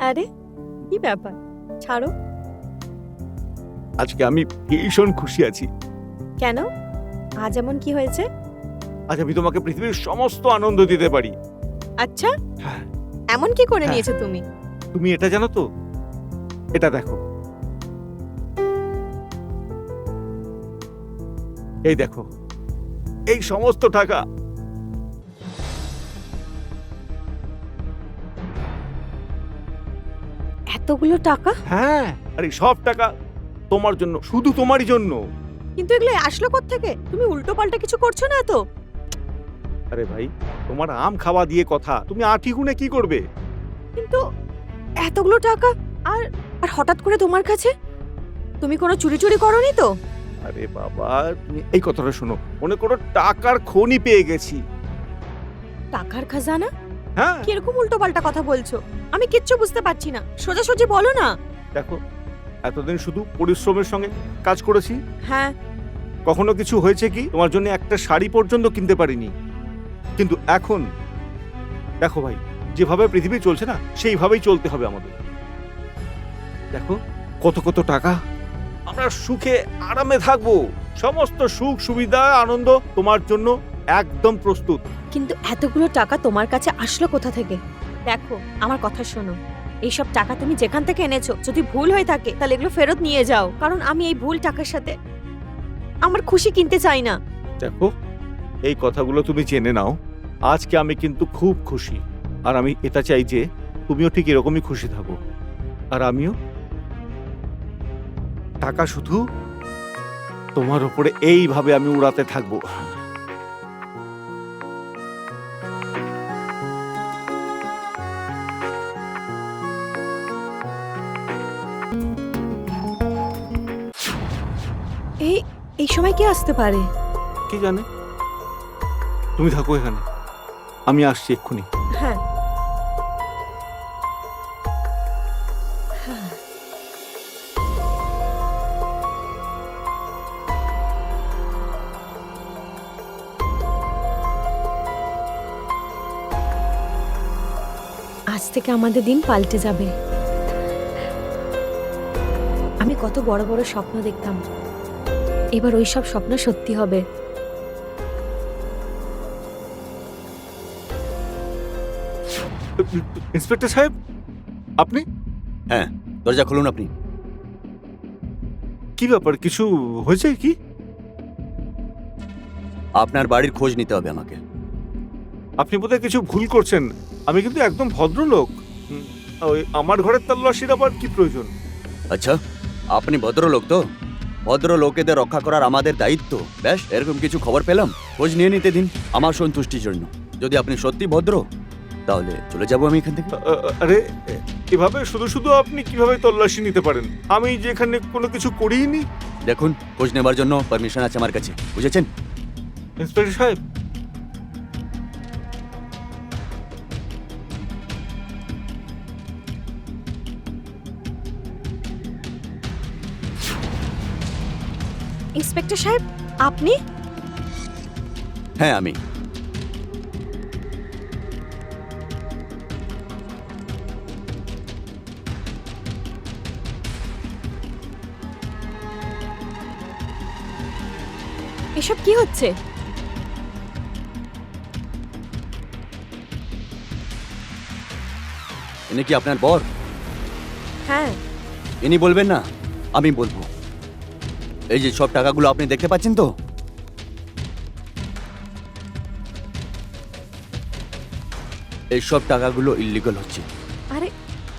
আরে কি ব্যাপার? ছাড়ো। আজকে আমি ভীষণ খুশি আছি। কেন? আজ এমন কি হয়েছে? আজ আমি তোমাকে পৃথিবীর সমস্ত আনন্দ দিতে পারি। আচ্ছা। হ্যাঁ। এমন কি করে হ্যাঁ। নিয়েছো তুমি? তুমি এটা জানো তো? এটা দেখো। এই দেখো। এই সমস্ত টাকা এতগুলো টাকা? হ্যাঁ। আরে সব টাকা তোমার জন্য শুধু তোমারই জন্য। কিন্তু এগুলো আসলো থেকে তুমি উল্টো পাল্টা কিছু করছ না তো আরে ভাই তোমার আম খাওয়া দিয়ে কথা তুমি আটি গুনে কি করবে? কিন্তু এতগুলো টাকা আর আর হঠাৎ করে তোমার কাছে? তুমি কোনো চুরি চুরি করনি তো? আরে বাবা তুমি এই কথাটা শোনো মনে করো টাকার খনি পেয়ে গেছি। টাকার খাজানা? হ্যাঁ। কীরকম উল্টো পাল্টা কথা বলছো? আমি কিচ্ছু বুঝতে পারছি না। সোজাসুজি বলো না। দেখো এতদিন শুধু পরিশ্রমের সঙ্গে কাজ করেছি। হ্যাঁ। কখনো কিছু হয়েছে কি? তোমার জন্য একটা শাড়ি পর্যন্ত কিনতে পারিনি। কিন্তু এখন দেখো ভাই যেভাবে পৃথিবী চলছে না সেইভাবেই চলতে হবে আমাদের। দেখো কত কত টাকা। আমরা সুখে আরামে থাকব। সমস্ত সুখ সুবিধা আনন্দ তোমার জন্য একদম প্রস্তুত। কিন্তু এতগুলো টাকা তোমার কাছে আসলো কোথা থেকে? দেখো, আমার কথা শোনো। এইসব টাকা তুমি যেখান থেকে এনেছো, যদি ভুল হয়ে থাকে, তাহলে এগুলো ফেরত নিয়ে যাও। কারণ আমি এই ভুল টাকার সাথে আমার খুশি কিনতে চাই না। দেখো, এই কথাগুলো তুমি জেনে নাও। আজকে আমি কিন্তু খুব খুশি। আর আমি এটা চাই যে, তুমিও ঠিক এরকমই খুশি থাকো। আর আমিও। টাকা শুধু তোমার উপরে এইভাবে আমি উড়াতে থাকব। সময় কি আসতে পারে? কি জানে? তুমি থাকো এখানে। আমি আসছি এক্ষুনি। হ্যাঁ। আজ থেকে আমাদের দিন পাল্টে যাবে। আমি কত বড় বড় স্বপ্ন দেখতাম। এবার ওই সব স্বপ্ন সত্যি হবে। ইন্সপেক্টর সাহেব আপনি? হ্যাঁ দরজা খুলুন আপনি। কি ব্যাপার কিছু হয়েছে কি? আপনার বাড়ির খোঁজ নিতে হবে আমাকে। আপনি বোধহয় কিছু ভুল করছেন। আমি কিন্তু একদম ভদ্রলোক। হুম, ওই আমার ঘরের তল্লাশির আবার কি প্রয়োজন? আচ্ছা আপনি ভদ্রলোক তো? ভদ্র লোকেদের রক্ষা করার আমাদের দায়িত্ব। ব্যাস এরকম কিছু খবর পেলাম? খোঁজ নিয়ে নিতে দিন আমার সন্তুষ্টির জন্য। যদি আপনি সত্যি ভদ্র তাহলে চলে যাব আমি এখান থেকে। আরে এভাবে শুধু শুধু আপনি কীভাবে তল্লাশি নিতে পারেন? আমি যেখানে কোনো কিছু করিনি দেখুন খোঁজ নেবার জন্য পারমিশন আছে আমার কাছে বুঝেছেন? ইন্সপেক্টর সাহেব ইন্সপেক্টর সাহেব আপনি? হ্যাঁ আমি। এসব কি হচ্ছে? ইনি কি আপনার বর? হ্যাঁ। ইনি বলবেন না আমি বলব। এই যে সব টাকাগুলো আপনি দেখতে পাচ্ছেন তো? এই সব টাকাগুলো ইলিগাল হচ্ছে। আরে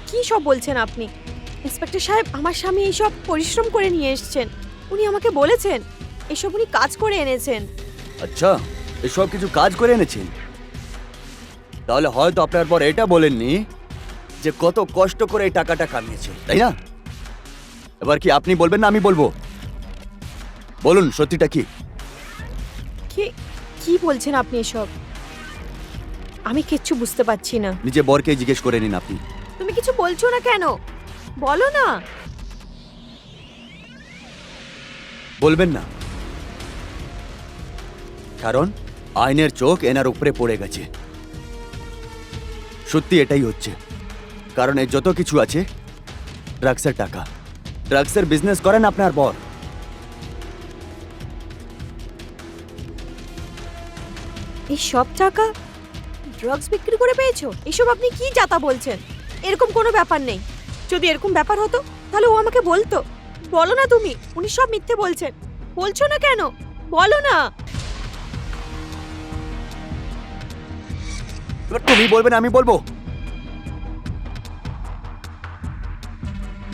কি সব বলছেন আপনি? ইন্সপেক্টর সাহেব আমার স্বামী এইসব পরিশ্রম করে নিয়ে এসেছেন। উনি আমাকে বলেছেন এসব উনি কাজ করে এনেছেন। আচ্ছা এসব কিছু কাজ করে এনেছেন? তাহলে হয়তো আপনার পর এটা বলেননি যে কত কষ্ট করে এই টাকাটা কামিয়েছে তাই না? এবার কি আপনি বলবেন না আমি বলব? বলুন সত্যিটা কি? কি কি বলছেন আপনি এসব? আমি কিচ্ছু বুঝতে পারছি না। নিজে বরকে জিজ্ঞেস করে নিন আপনি। তুমি কিছু বলছো না কেন? বলো না। বলবেন না। কারণ আইনের চোখ এনার উপরে পড়ে গেছে। সত্যি এটাই হচ্ছে। কারণ এই যত কিছু আছে ড্রাগসের টাকা। ড্রাগসের বিজনেস করেন আপনার বর। এই সব টাকা ড্রাগস বিক্রি করে পেয়েছ? এসব আপনি কি যাতা বলছেন? এরকম কোনো ব্যাপার নেই। যদি এরকম ব্যাপার হতো তাহলে ও আমাকে বলতো। বলো না তুমি উনি সব মিথ্যে বলছেন। বলছো না কেন? বলো না। এবার তুমি বলবেন আমি বলব।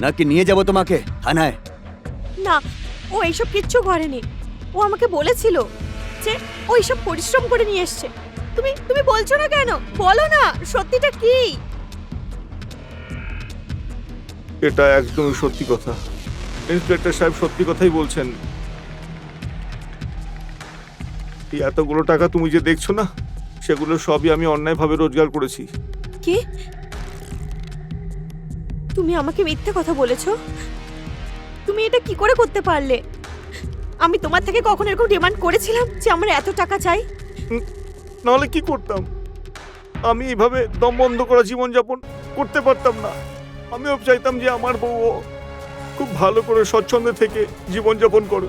নাকি নিয়ে যাব তোমাকে থানায়? না ও এইসব কিচ্ছু করেনি। ও আমাকে বলেছিল। যে ও এইসব পরিশ্রম করে নিয়ে এসছে। তুমি তুমি বলছো না কেন? বলো না সত্যিটা কি? এটা একদমই সত্যি কথা। ইন্সপেক্টর সাহেব সত্যি কথাই বলছেন। এই এতগুলো টাকা তুমি যে দেখছ না সেগুলো সবই আমি অন্যায়ভাবে রোজগার করেছি। কি? তুমি আমাকে মিথ্যে কথা বলেছ? তুমি এটা কি করে করতে পারলে? আমি তোমার থেকে কখন এরকম ডিমান্ড করেছিলাম যে আমার এত টাকা চাই? নাহলে কি করতাম? আমি এইভাবে দম বন্ধ করা জীবনযাপন করতে পারতাম না। আমিও চাইতাম যে আমার বউ খুব ভালো করে স্বচ্ছন্দে থেকে জীবনযাপন করো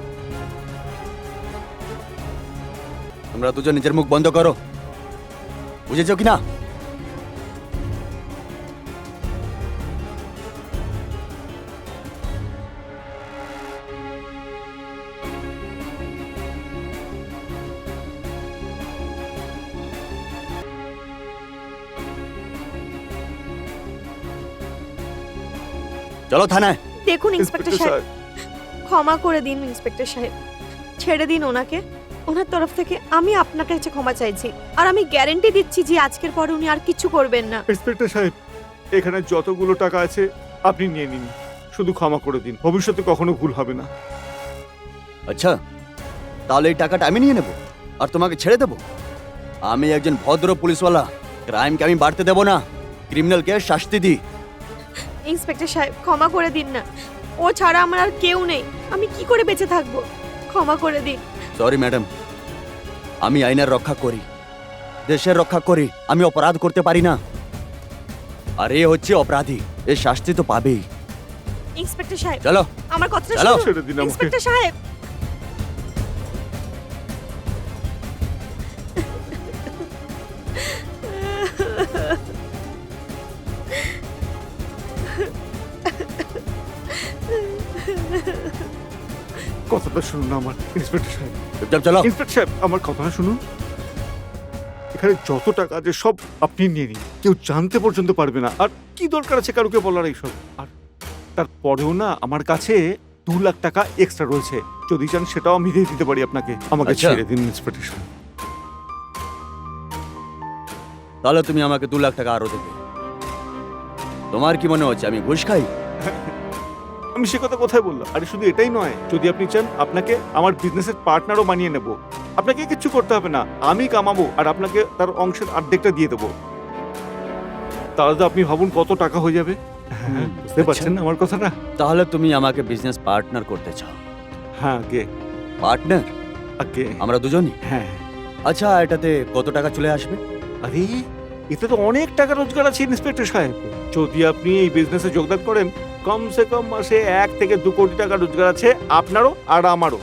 তোমরা দুজন নিজের মুখ বন্ধ করো। বুঝেছ কি না চলো থানায়। দেখুন ইন্সপেক্টর সাহেব। ক্ষমা করে দিন ইন্সপেক্টর সাহেব। ছেড়ে দিন ওনাকে। ওনার তরফ থেকে আমি আপনার কাছে ক্ষমা চাইছি। আর আমি গ্যারেন্টি দিচ্ছি যে আজকের পরে উনি আর কিছু করবেন না। ইন্সপেক্টর সাহেব এখানে যতগুলো টাকা আছে আপনি নিয়ে নিন। শুধু ক্ষমা করে দিন। ভবিষ্যতে কখনো ভুল হবে না। আচ্ছা তাহলে এই টাকাটা আমি নিয়ে নেব আর তোমাকে ছেড়ে দেব। আমি একজন ভদ্র পুলিশওয়ালা। ক্রাইমকে আমি বাড়তে দেব না। ক্রিমিনালকে শাস্তি দিই। ইন্সপেক্টর সাহেব ক্ষমা করে দিন না। ও ছাড়া আমার আর কেউ নেই। আমি কি করে বেঁচে থাকব? ক্ষমা করে দিন। সরি ম্যাডাম আমি আইনের রক্ষা করি। দেশের রক্ষা করি। আমি অপরাধ করতে পারি না। আর এ হচ্ছে অপরাধী। এ শাস্তি তো পাবেই। ইন্সপেক্টর সাহেব চলো। আমার কথা চলো। শুনুন। ছেড়ে দিন আমাকে ইন্সপেক্টর সাহেব শুনুন আমার ইন্সপেক্টর সাহেব। চুপচাপ ইন্সপেক্টর সাহেব আমার কথাটা শুনুন। এখানে যত টাকা আছে সব আপনি নিয়ে নিন। কেউ জানতে পর্যন্ত পারবে না। আর কি দরকার আছে কারুকে বলার এইসব? আর তারপরেও না আমার কাছে দু লাখ টাকা এক্সট্রা রয়েছে। যদি চান সেটাও আমি দিয়ে দিতে পারি আপনাকে। আমাকে আচ্ছা। ছেড়ে দিন ইন্সপেক্টর সাহেব। তাহলে তুমি আমাকে দু লাখ টাকা আরও দেবে। তোমার কি মনে হচ্ছে আমি ঘুষ খাই? আমি সে কথা কোথায় বললাম? আরে শুধু এটাই নয় যদি আপনি চান আপনাকে আমার বিজনেসের পার্টনারও বানিয়ে নেব। আপনাকে কিচ্ছু করতে হবে না আমি কামাবো আর আপনাকে তার অংশের অর্ধেকটা দিয়ে দেবো। তাহলে তো আপনি ভাবুন কত টাকা হয়ে যাবে। হ্যাঁ বুঝতে। পারছেন আমার কথাটা? তাহলে তুমি আমাকে বিজনেস পার্টনার করতে চাও। হ্যাঁ আগে পার্টনার আগে আমরা দুজনই? হ্যাঁ। আচ্ছা এটাতে কত টাকা চলে আসবে? আরে এতে তো অনেক টাকা রোজগার আছে ইন্সপেক্টর সাহেব। যদি আপনি এই বিজনেসে যোগদান করেন কমসে কম মাসে এক থেকে দু কোটি টাকা রোজগার আছে আপনারও আর আমারও।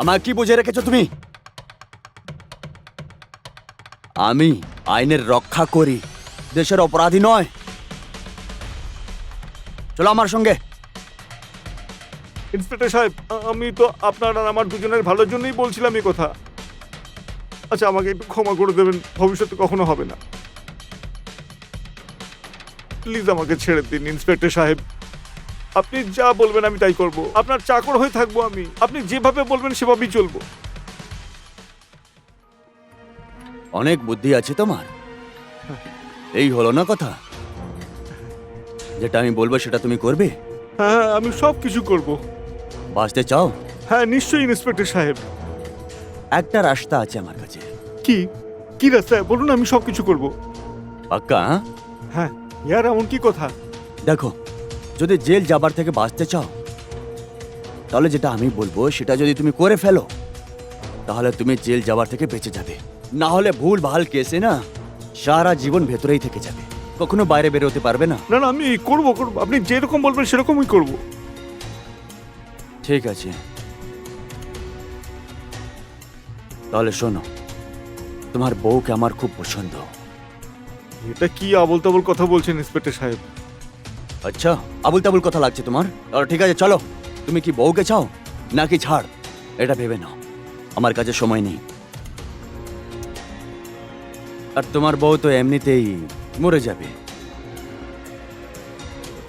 আমার কি বুঝে রেখেছো তুমি? আমি আইনের রক্ষা করি দেশের অপরাধী নয়। চলো আমার সঙ্গে। ইন্সপেক্টর সাহেব আমি তো আপনার আর আমার দুজনের ভালোর জন্যই বলছিলাম এই কথা। আচ্ছা আমাকে একটু ক্ষমা করে দেবেন ভবিষ্যতে কখনো হবে না। প্লিজ আমাকে ছেড়ে দিন ইন্সপেক্টর সাহেব। আপনি যা বলবেন আমি তাই করব। আপনার চাকর হয়ে থাকব আমি। আপনি যেভাবে বলবেন সেভাবেই চলবো। অনেক বুদ্ধি আছে তোমার। এই হলো না কথা? যেটা আমি বলব সেটা তুমি করবে? হ্যাঁ আমি সব কিছু করব। বাঁচতে চাও? হ্যাঁ নিশ্চয়ই ইন্সপেক্টর সাহেব। একটা রাস্তা আছে আমার কাছে। কি? কি রাস্তায় বলুন আমি সব কিছু করব। পাক্কা হ্যাঁ? ইয়ার এমন কি কথা? দেখো যদি জেল যাবার থেকে বাঁচতে চাও তাহলে যেটা আমি বলব সেটা যদি তুমি করে ফেলো তাহলে তুমি জেল যাবার থেকে বেঁচে যাবে। না হলে ভুল ভালো কেসে না সারা জীবন ভেতরেই থেকে যাবে। কখনো বাইরে বেরোতে পারবে না। না না আমি করব করব। আপনি যেরকম বলবেন সেরকমই করব। ঠিক আছে। তাহলে শোনো তোমার বউকে আমার খুব পছন্দ। এটা কি আবল তাবল কথা বলছেন ইন্সপেক্টর সাহেব? আচ্ছা আবুল তাবুল কথা লাগছে তোমার? তাহলে ঠিক আছে চলো। তুমি কি বউকে চাও? নাকি ছাড়? এটা ভেবে নাও। আমার কাছে সময় নেই। আর তোমার বউ তো এমনিতেই মরে যাবে।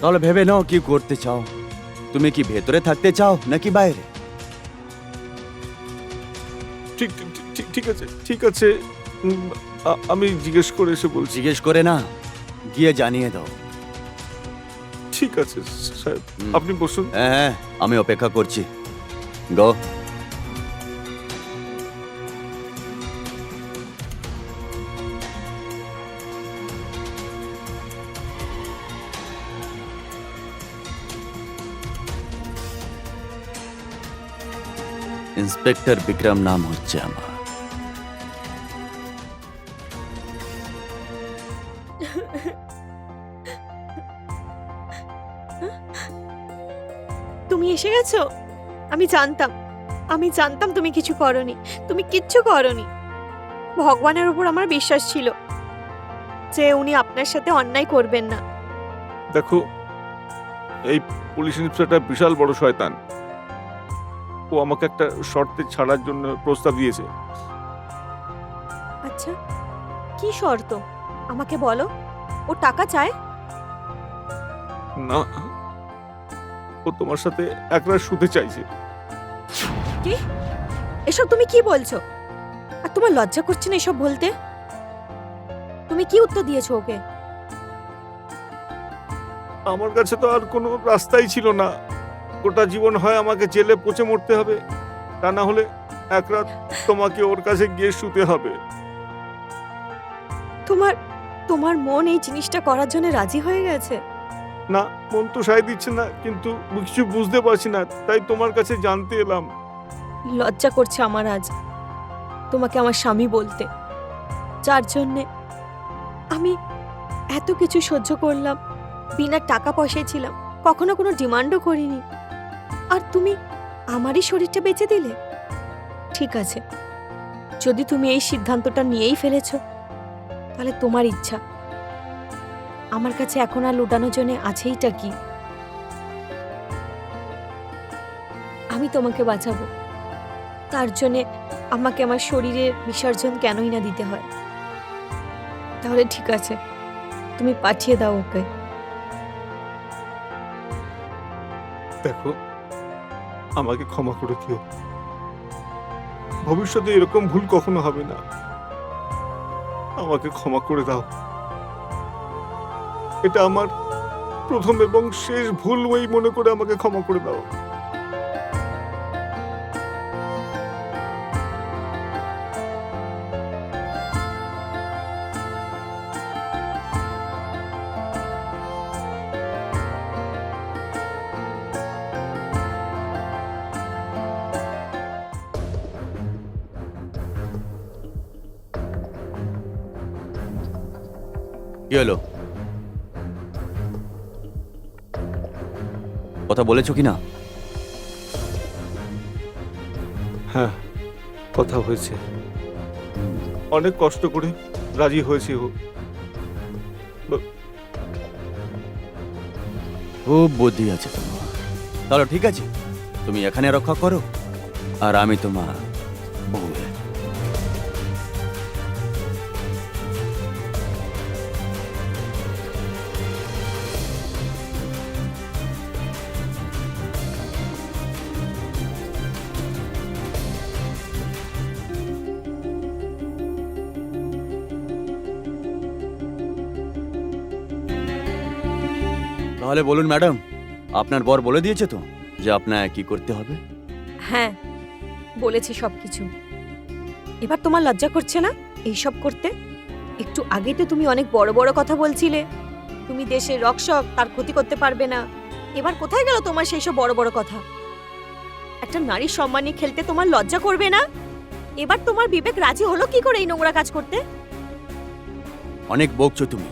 তাহলে ভেবে নাও কি করতে চাও। তুমি কি ভেতরে থাকতে চাও নাকি বাইরে? ঠিক ঠিক- আছে ঠিক আছে। আমি জিজ্ঞেস করে এসে বলছি। জিজ্ঞেস করে না গিয়ে জানিয়ে দাও। ঠিক আছে সাহেব আপনি বসুন। হ্যাঁ হ্যাঁ আমি অপেক্ষা করছি। গো। ইন্সপেক্টর বিক্রম নাম হচ্ছে আমার। এসে গেছো? আমি জানতাম আমি জানতাম তুমি কিছু করনি তুমি কিচ্ছু করনি। ভগবানের উপর আমার বিশ্বাস ছিল যে উনি আপনার সাথে অন্যায় করবেন না। দেখো এই পুলিশ ইন্সপেক্টর বিশাল বড় শয়তান। ও আমাকে একটা শর্তে ছাড়ার জন্য প্রস্তাব দিয়েছে। আচ্ছা কি শর্ত? আমাকে বলো ও টাকা চায়? না ও তোমার সাথে একবার শুতে চাইছে। কি? এসব তুমি কি বলছো? আর তোমার লজ্জা করছে না এসব বলতে? তুমি কি উত্তর দিয়েছ ওকে? আমার কাছে তো আর কোনো রাস্তাই ছিল না। গোটা জীবন হয় আমাকে জেলে পচে মরতে হবে। তা না হলে এক রাত তোমাকে ওর কাছে গিয়ে শুতে হবে। তোমার তোমার মন এই জিনিসটা করার জন্য রাজি হয়ে গেছে? না, মন তো সায় দিচ্ছে না, কিন্তু কিছু বুঝতে পারছি না, তাই তোমার কাছে জানতে এলাম। লজ্জা করছে আমার আজ, তোমাকে আমার স্বামী বলতে। যার জন্যে আমি এত কিছু সহ্য করলাম, বিনা টাকা পয়সায় ছিলাম, কখনো কোনো ডিমান্ডও করিনি। আর তুমি আমারই শরীরটা বেঁচে দিলে? ঠিক আছে, যদি তুমি এই সিদ্ধান্তটা নিয়েই ফেলেছ, তাহলে তোমার ইচ্ছা। আমার কাছে এখন আর লুটানোর জন্য আছেইটা কি? আমি তোমাকে বাঁচাবো। তার জন্যে আমাকে আমার শরীরে বিসর্জন কেনই না দিতে হয়। তাহলে ঠিক আছে, তুমি পাঠিয়ে দাও ওকে। দেখো, আমাকে ক্ষমা করে দিও। ভবিষ্যতে এরকম ভুল কখনো হবে না। আমাকে ক্ষমা করে দাও। এটা আমার প্রথম এবং শেষ ভুল ওই মনে করে আমাকে ক্ষমা করে দাও। কথা বলেছ কি না হ্যাঁ কথা হয়েছে। অনেক কষ্ট করে রাজি হয়েছে ও। খুব বুদ্ধি আছে তোমার। তাহলে ঠিক আছে তুমি এখানে রক্ষা করো আর আমি তোমার তাহলে বলুন ম্যাডাম আপনার বর বলে দিয়েছে তো যে আপনার কি করতে হবে? হ্যাঁ বলেছি সব কিছু এবার তোমার লজ্জা করছে না এইসব করতে? একটু আগে তো তুমি অনেক বড় বড় কথা বলছিলে। তুমি দেশের রক্ষক তার ক্ষতি করতে পারবে না। এবার কোথায় গেল তোমার সেই সব বড় বড় কথা? একটা নারীর সম্মান খেলতে তোমার লজ্জা করবে না? এবার তোমার বিবেক রাজি হলো কি করে এই নোংরা কাজ করতে? অনেক বকছো তুমি।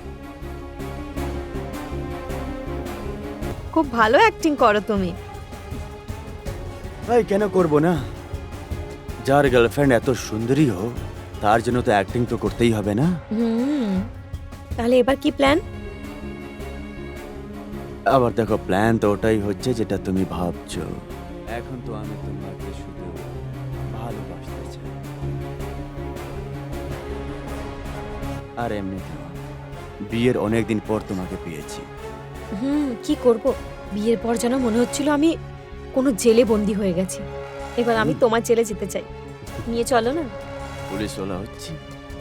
খুব ভালো অ্যাক্টিং করো তুমি। ভাই কেন করব না? যার গার্লফ্রেন্ড এত সুন্দরী হোক তার জন্য তো অ্যাক্টিং তো করতেই হবে না। তাহলে এবার কি প্ল্যান আবার দেখো প্ল্যান তো ওটাই হচ্ছে যেটা তুমি ভাবছ। এখন তো আমি তোমাকে শুধু ভালোবাসতে চাই। আর এমনি বিয়ের অনেক দিন পর তোমাকে পেয়েছি। হুম কি করব? বিয়ের পর যেন মনে হচ্ছিল আমি কোনো জেলে বন্দি হয়ে গেছি। এবার আমি তোমার জেলে যেতে চাই। নিয়ে চলো না। পুলিশ ওলা হচ্ছে।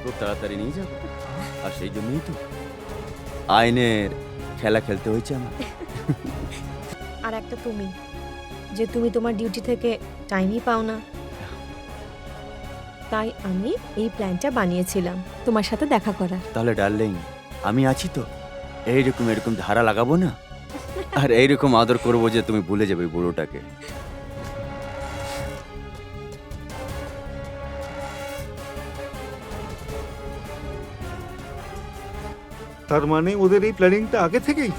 খুব তাড়াতাড়ি নিয়ে যাব। আর সেই জন্যই তো আইনের খেলা খেলতে হয়েছে আমার। আর একটা তুমি যে তুমি তোমার ডিউটি থেকে টাইমই পাও না। তাই আমি এই প্ল্যানটা বানিয়েছিলাম। তোমার সাথে দেখা করার। তাহলে ডার্লিং আমি আছি তো। এইরকম এরকম ধারা লাগাবো না? আর এইরকম আদর করব যে তুমি ভুলে যাবে বুড়োটাকে। তার মানে ওদের এই প্ল্যানিংটা আগে থেকেই?